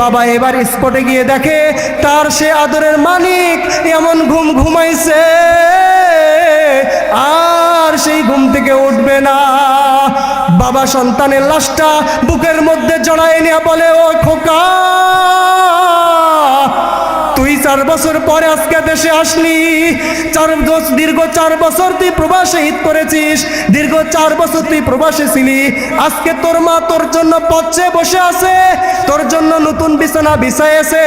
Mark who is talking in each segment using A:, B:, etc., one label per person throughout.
A: বাবা এবার স্পটে গিয়ে দেখে, তার সে আদরের মালিক এমন ঘুম ঘুমাইছে, আর সেই ঘুম থেকে উঠবে না। বাবা সন্তানের লাশটা বুকের মধ্যে জড়ায় নিয়ে বলে ও খোকা চার বছর পরে আজকে দেশে আসলি। চার দীর্ঘ চার বছর তুই প্রবাসে ঈদ করেছিস। দীর্ঘ চার বছর তুই প্রবাসে ছিলি। আজকে তোর মা তোর জন্য পচ্ছে বসে আছে। তোর জন্য নতুন বিছানা বিছাইছে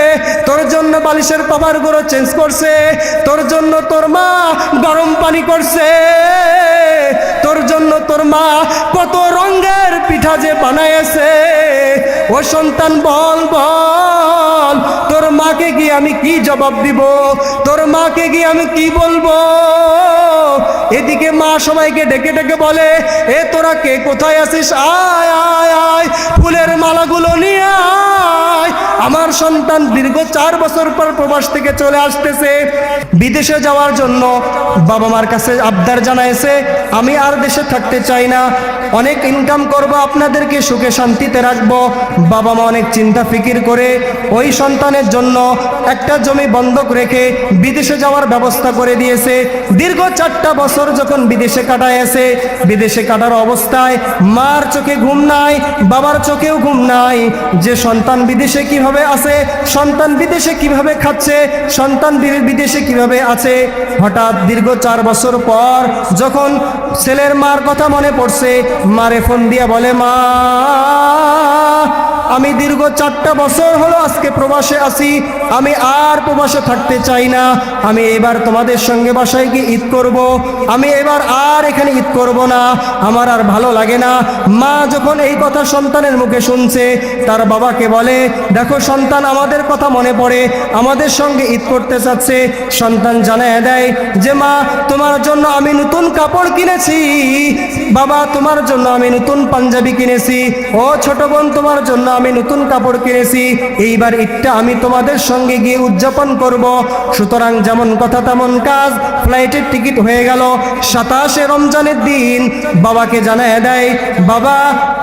A: তোর জন্য বালিশের কভারগুলো চেঞ্জ করছে। তোর জন্য তোর মা গরম পানি করছে। তোর জন্য তোর মা কত রঙের পিঠা যে বানাইছে ও সন্তান বল বল, তোর মাকে গিয়ে আমি কি জবাব দিব? তোর মাকে গিয়ে আমি কি বলব? এদিকে মা সবাইকে ডেকে ডেকে বলে, এ তোরা কে? কোথায় আছিস? আয় আয় আয়, ফুলের মালাগুলো নিয়ে আয়। আমার সন্তান দীর্ঘ চার বছর পর প্রবাস থেকে চলে আসতেছে। বিদেশে যাওয়ার জন্য বাবা মার কাছে আবদার জানাইছে, আমি আর দেশে থাকতে চাই না। অনেক ইনকাম করব, আপনাদেরকে সুখে শান্তিতে রাখব। বাবা মা অনেক চিন্তা ফিকির করে, ওই সন্তানের জন্য একটা জমি বন্ধক রেখে বিদেশে যাওয়ার ব্যবস্থা করে দিয়েছে। দীর্ঘ চারটা বছর যখন বিদেশে কাটাইছে বিদেশে কাটার অবস্থায় মার চোখে ঘুম নাই, বাবার চোখেও ঘুম নাই। যে সন্তান বিদেশে কীভাবে আছে, সন্তান বিদেশে কীভাবে খাচ্ছে, সন্তান বিদেশে কীভাবে আছে? হঠাৎ দীর্ঘ চার বছর পর যখন ছেলের মার কথা মনে পড়ছে, মারে ফোন দিয়া বলে, মা আমি দীর্ঘ চারটা বছর হলো আজকে প্রবাসে আছি। আমি আর প্রবাসে থাকতে চাই না। আমি এবার তোমাদের সঙ্গে বাসায় গিয়ে ঈদ করব। আমি এবার আর এখানে ঈদ করব না। আমার আর ভালো লাগে না। মা যখন এই কথা সন্তানের মুখে শুনছে, তার বাবাকে বলে, দেখো সন্তান, আমাদের কথা মনে পড়ে। আমাদের সঙ্গে ঈদ করতে চাচ্ছে। সন্তান জানায় দেয় যে, মা, তোমার জন্য আমি নতুন কাপড় কিনেছি। বাবা, তোমার জন্য আমি নতুন পাঞ্জাবি কিনেছি। ও ছোট বোন, তোমার জন্য আমি নতুন কাপড় কিনেছি। এইবার ঈদটা আমি তোমাদের সঙ্গে গিয়ে উদযাপন করব। সুতরাং যেমন কথা তেমন কাজ। ফ্লাইটের টিকিট হয়ে গেল। সাতাশে রমজানের দিন বাবাকে জানায় দেয়, বাবা,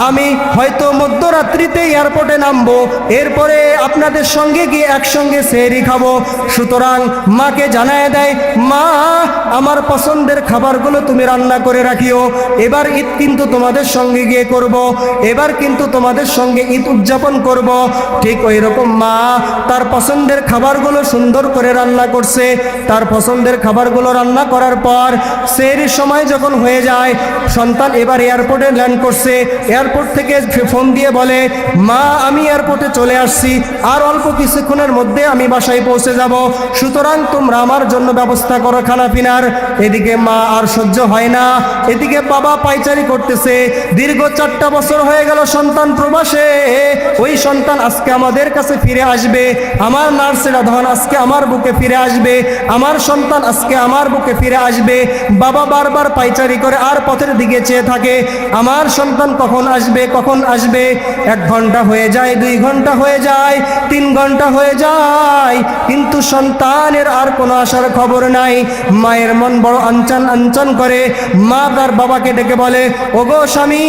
A: আমি হয়তো মধ্যরাত্রিতে এয়ারপোর্টে নামবো। এরপরে আপনাদের সঙ্গে গিয়ে একসঙ্গে সেহরি খাব। সুতরাং মাকে জানায় দেয়, মা, আমার পছন্দের খাবারগুলো তুমি রান্না করে রাখিও। এবার ঈদ কিন্তু তোমাদের সঙ্গে গিয়ে করব। এবার কিন্তু তোমাদের সঙ্গে ঈদ উদযাপন করব। ঠিক ওই রকম মা তার পছন্দের খাবারগুলো সুন্দর করে রান্না করছে। তার পছন্দের খাবারগুলো রান্না করার পর সেই সময় যখন হয়ে যায়, সন্তান এবার এয়ারপোর্টে ল্যান্ড করছে। এয়ারপোর্ট থেকে ফোন দিয়ে বলে, মা, আমি এয়ারপোর্টে চলে আসছি। আর অল্প কিছুক্ষণের মধ্যে আমি বাসায় পৌঁছে যাব। সুতরাং তোমরা আমার জন্য ব্যবস্থা করো খানা পিনার এদিকে মা আর সহ্য হয় না। এদিকে বাবা পাইচারি করতেছে। দীর্ঘ চারটা বছর হয়ে গেল সন্তান প্রবাসে। ওই সন্তান আজকে আমাদের কাছে ফিরে আসবে। আমার নার্সেরা ধন আজকে আমার বুকে ফিরে আসবে, আমার সন্তান আজকে আমার বুকে ফিরে আসবে। বাবা বারবার পাইচারি করে আর পথের দিকে চেয়ে থাকে, আমার সন্তান কখন আসবে কখন আসবে? এক ঘণ্টা হয়ে যায়, দুই ঘণ্টা হয়ে যায়, তিন ঘণ্টা হয়ে যায়, কিন্তু সন্তানের আর কোনো আসার খবর নাই। মায়ের মন বড় আনচান আনচান করে, মা তার বাবাকে ডেকে বলে, ওগো স্বামী,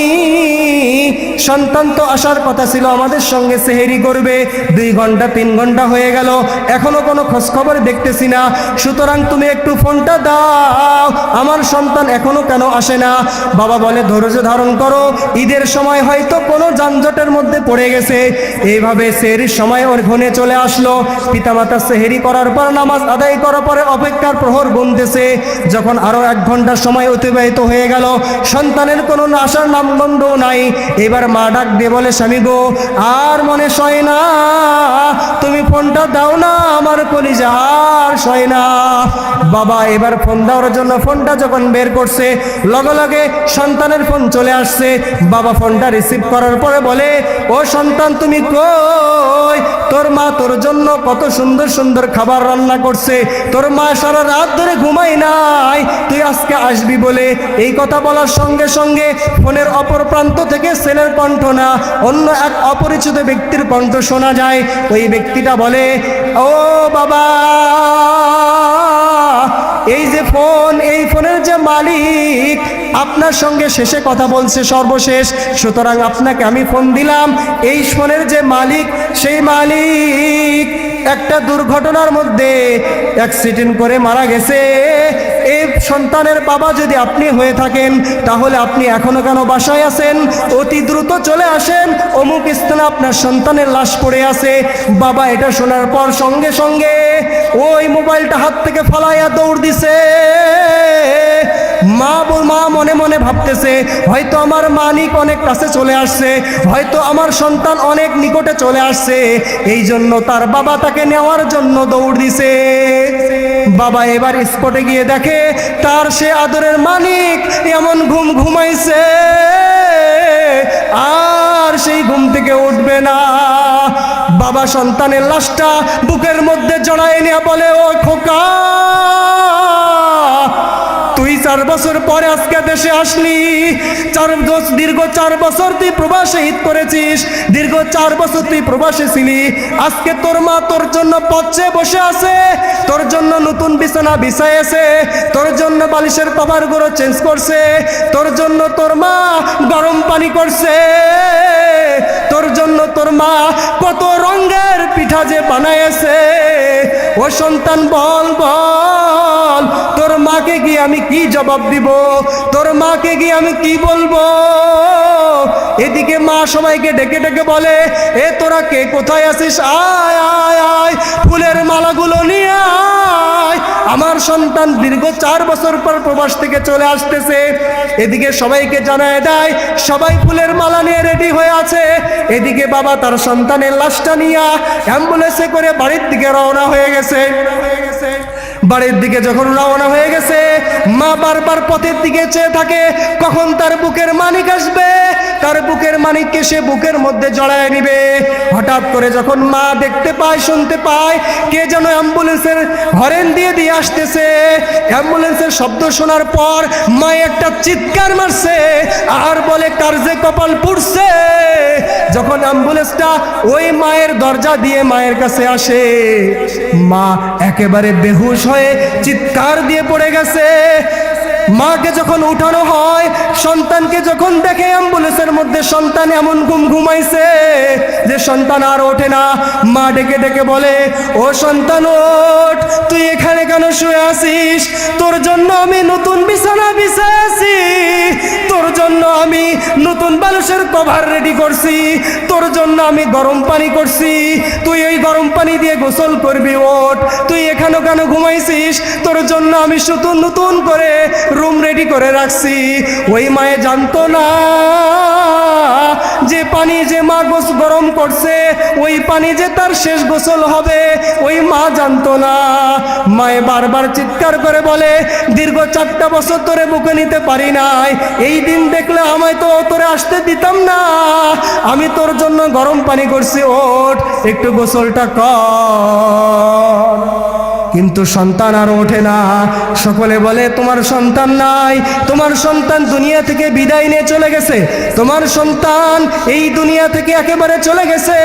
A: সন্তান তো আসার কথা ছিল, আমাদের সঙ্গে সেহেরি করবে, দুই ঘণ্টা, তিন ঘণ্টা হয়ে গেল। এখনও কোনো খোঁজ খবর দেখতেছি না। সুতরাং তুমি একটু ফোনটা দাও। আমার সন্তান এখনও কেন আসে না? বাবা বলে, ধৈর্য ধারণ করো। ঈদের সময় হয়তো কোনো যানজটের মধ্যে পড়ে গেছে। এইভাবে সেহরির সময় ওর ঘনে চলে আসলো। পিতামাতা সেহেরি করার পর নামাজ আদায় করার পরে অপেক্ষার প্রহর গুনতেছে। যখন আরও এক ঘণ্টা সময় অতিবাহিত হয়ে গেল, সন্তানের কোনো আসার নামগন্ধও নাই। এবার মা ডাক দিয়ে বলে, স্বামী গো, আর মনে সয় না। তুমি ফোনটা দাও না। আমার কলিজা সয় না। বাবা, এবার ফোন দেওয়ার জন্য ফোনটা যখন বের করছে, লগে লগে সন্তানের ফোন চলে আসছে। বাবা ফোনটা রিসিভ করার পরে বলে, ও সন্তান, তুমি কই? তোর মা তোর জন্য কত সুন্দর সুন্দর খাবার রান্না করছে। তোর মা সারা রাত ধরে ঘুমাই নাই। তুই আজকে আসবি বলে এই কথা বলার সঙ্গে সঙ্গে ফোনের অপর প্রান্ত থেকে ছেলের কণ্ঠ না, অন্য এক অপরিচিত ব্যক্তির কণ্ঠ শোনা যায়। ওই ব্যক্তিটা বলে, ও মালিক, আপনার সঙ্গে শেষে কথা বলছে সর্বশেষ। সুতরাং আপনাকে আমি ফোন দিলাম। এই ফোনের যে মালিক, সেই মালিক একটা দুর্ঘটনার মধ্যে অ্যাক্সিডেন্ট করে মারা গেছে। এই সন্তানের বাবা যদি আপনি হয়ে থাকেন, তাহলে আপনি এখনও কেন বাসায় আছেন? অতি দ্রুত চলে আসেন। অমুক স্থানে আপনার সন্তানের লাশ পড়ে আছে। বাবা এটা শোনার পর সঙ্গে সঙ্গে ওই মোবাইলটা হাত থেকে ফালাইয়া দৌড় দিছে। মা মা মনে মনে ভাবতেছে, হয়তো আমার মানিক অনেক কাছে চলে আসছে, হয়তো আমার সন্তান অনেক নিকটে চলে আসছে এই জন্য তার বাবা তাকে নেওয়ার জন্য দৌড় দিছে। বাবা এবার স্পটে গিয়ে দেখে, তার সে আদরের মানিক এমন ঘুম ঘুমাইছে, আর সেই ঘুম থেকে উঠবে না। বাবা সন্তানের লাশটা বুকের মধ্যে জড়ায় নিয়ে বলে, ও খোকা চার বছর পরে আজকে দেশে আসলি। চার দীর্ঘ চার বছর তুই প্রবাসে ঈদ করেছিস। দীর্ঘ চার বছর তুই প্রবাসে ছিলি। আজকে তোর মা তোর জন্য পচ্ছে বসে আছে। তোর জন্য নতুন বিছানা বিছাইছে তোর জন্য বালিশের কভারগুলো চেঞ্জ করছে। তোর জন্য তোর মা গরম পানি করছে। তোর জন্য তোর মা কত রঙের পিঠা যে বানাইছে। ও সন্তান, বল বল, তোর মাকে গিয়ে আমি কি জবাব দিব? তোর মাকে গিয়ে আমি কি বলব? এদিকে মা সবাইকে ডেকে ডেকে বলে, এ তোরা কে? কোথায় আছিস? আয় আয় আয়, ফুলের মালাগুলো নিয়ে আয়। আমার সন্তান দীর্ঘ চার বছর পর প্রবাস থেকে চলে আসতেছে। এদিকে সবাইকে জানায় দেয়, সবাই ফুলের মালা নিয়ে রেডি হয়ে আছে। এদিকে বাবা তার সন্তানের লাশটা নিয়ে অ্যাম্বুলেন্সে করে বাড়ির দিকে রওনা হয়ে গেছে। বাড়ির দিকে যখন রওনা হয়ে গেছে, মা বারবার পথের দিকে চেয়ে থাকে, কখন তার বুকের মানিক আসবে? তার বুকের মানিককে সে বুকের মধ্যে জড়ায় নিবে। হঠাৎ করে যখন মা দেখতে পায়, শুনতে পায়, কে যেন অ্যাম্বুলেন্সের হরেন দিয়ে দিয়ে আসতেছে। অ্যাম্বুলেন্সের শব্দ শোনার পর মা একটা চিৎকার মারছে, আর বলে, কার যে কপাল পুড়ছে? যখন অ্যাম্বুলেন্সটা ওই মায়ের দরজা দিয়ে মায়ের কাছে আসে, মা একেবারে বেহুশ হয়ে চিৎকার দিয়ে পড়ে গেছে। মাকে যখন উঠানো হয়, সন্তানকে যখন দেখে অ্যাম্বুলেন্সের মধ্যে সন্তান এমন ঘুম ঘুমাইছে যে সন্তান আর ওঠে না। মা ডেকে ডেকে বলে, ও সন্তান ওঠ, তুই এখানে কেন শুয়ে আছিস? তোর জন্য আমি নতুন বিছানা বিছাইছি। তোর জন্য আমি নতুন বালুসের কভার রেডি করছি। তোর জন্য আমি গরম পানি করছি। তুই ওই গরম পানি দিয়ে গোসল করবি, ওঠ। তুই এখানে কেন ঘুমাইছিস? তোর জন্য আমি শুধু নতুন করে রুম রেডি করে রাখছি। ওই মায়ে জানতো না যে পানি যে মা গোস গরম করছে, ওই পানি যে তার শেষ গোসল হবে, ওই মা জানতো না। মায়ে বারবার চিৎকার করে বলে, দীর্ঘ চারটা বছর ধরে বুকে নিতে পারি নাই। এই দিন দেখলে আমায় তো তোরে আসতে দিতাম না। আমি তোর জন্য গরম পানি করছি, ওঠ, একটু গোসলটা কর। কিন্তু সন্তান আর ওঠে না। সকলে বলে, তোমার সন্তান নাই। তোমার সন্তান দুনিয়া থেকে বিদায় নিয়ে চলে গেছে। তোমার সন্তান এই দুনিয়া থেকে একেবারে চলে গেছে।